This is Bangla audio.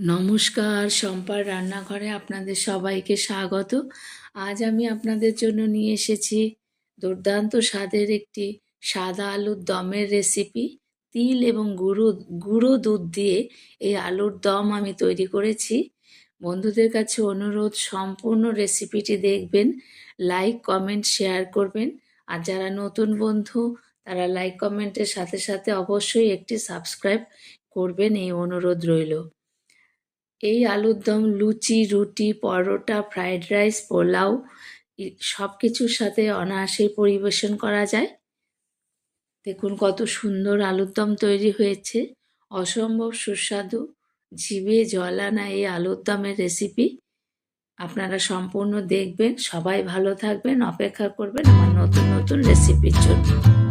নমস্কার, শম্পার রান্নাঘরে আপনাদের সবাইকে স্বাগত। আজ আমি আপনাদের জন্য নিয়ে এসেছি দুর্দান্ত স্বাদের একটি সাদা আলুর দমের রেসিপি তিল এবং গুঁড়ো গুঁড়ো দুধ দিয়ে এই আলুর দম আমি তৈরি করেছি। বন্ধুদের কাছে অনুরোধ, সম্পূর্ণ রেসিপিটি দেখবেন লাইক কমেন্ট শেয়ার করবেন। আর যারা নতুন বন্ধু, তারা লাইক কমেন্টের সাথে সাথে অবশ্যই একটি সাবস্ক্রাইব করবেন, এই অনুরোধ রইল। এই আলুর দম, লুচি, রুটি, পরোটা, ফ্রাইড রাইস, পোলাও সব কিছুর সাথে অনায়াসেই পরিবেশন করা যায়। দেখুন কত সুন্দর আলুর দম তৈরি হয়েছে। অসম্ভব সুস্বাদু। জিভে জল আনা এই আলুর দমের রেসিপি আপনারা সম্পূর্ণ দেখবেন। সবাই ভালো থাকবেন। অপেক্ষা করবেন আমার নতুন নতুন রেসিপির জন্য।